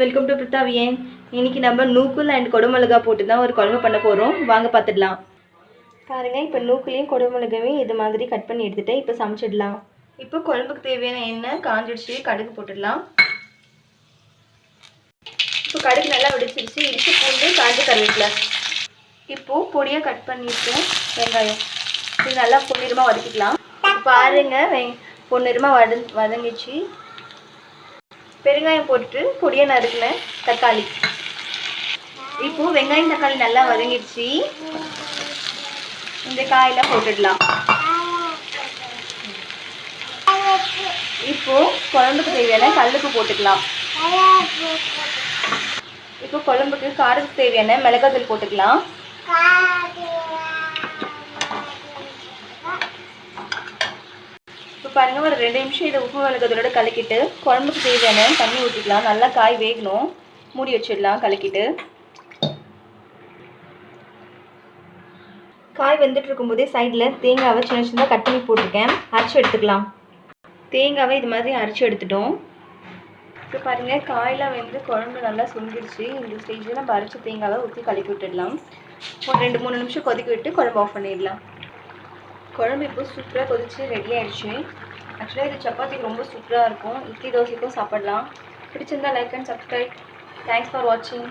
Welcome to பிரித்தாவியன் இன்னைக்கு நம்ம நூக்குல் and கொடமிளகா போட்டு தான் ஒரு குழம்பு பண்ண போகிறோம் வாங்க பார்த்துடலாம் பாருங்கள் இப்போ நூக்குலையும் கொடமிளகாவையும் இது மாதிரி கட் பண்ணி எடுத்துகிட்டு இப்போ சமைச்சிடலாம். இப்போ குழம்புக்கு தேவையான எண்ணெய் காஞ்சிடுச்சு கடுகு போட்டுடலாம். இப்போ கடுகு நல்லா வெடிச்சிருச்சு. இடிச்சு பூண்டு காஞ்சி கருவேப்பில. இப்போது பொடியாக கட் பண்ணியிருக்கேன் வெங்காயம். இது நல்லா பொன்னிறமாக வதக்கிக்கலாம். பாருங்க வெங் பொன்னிறமாக வத வதங்கிச்சு பெருங்காயம் போட்டுட்டு பொடியை நறுக்கினேன் தக்காளி. இப்போ வெங்காயம் தக்காளி நல்லா வதங்கிடுச்சு. இந்த காயெல்லாம் போட்டுடலாம். இப்போ குழம்புக்கு தேவையான கல்லுக்கு போட்டுக்கலாம். இப்போ குழம்புக்கு காரத்துக்கு தேவையான மிளகாத்தூள் போட்டுக்கலாம். பாருங்கள் ஒரு ரெண்டு நிமிஷம் இதை உப்பு மிளகாத்தூளோட கலக்கிட்டு குழம்புக்கு தேவையான தண்ணி ஊற்றிக்கலாம் நல்லா காய் வேகணும். மூடி வச்சிடலாம் கலக்கிட்டு. காய் வெந்துட்டு இருக்கும்போதே சைடில் தேங்காவை சின்ன சின்னதாக கட் பண்ணி போட்டிருக்கேன். அரைச்சி எடுத்துக்கலாம். தேங்காவை இது மாதிரி அரைச்சி எடுத்துட்டோம். இப்போ பாருங்கள் காயெலாம் வெந்து குழம்பு நல்லா சுண்டிடுச்சு இந்த ஸ்டேஜில் நம்ம அரைச்ச தேங்காவை ஊற்றி கலக்கி விட்டுடலாம். ஒரு ரெண்டு மூணு நிமிஷம் கொதிக்க விட்டு குழம்பு ஆஃப் பண்ணிடலாம். குழம்பு இப்போ சூப்பராக கொதிச்சு ரெடி ஆகிடுச்சு ஆக்சுவலாக இது சப்பாத்திக்கு ரொம்ப சூப்பராக இருக்கும். இட்லி தோசைக்கும் சாப்பிடலாம். பிடிச்சிருந்தா like and subscribe thanks for வாட்சிங்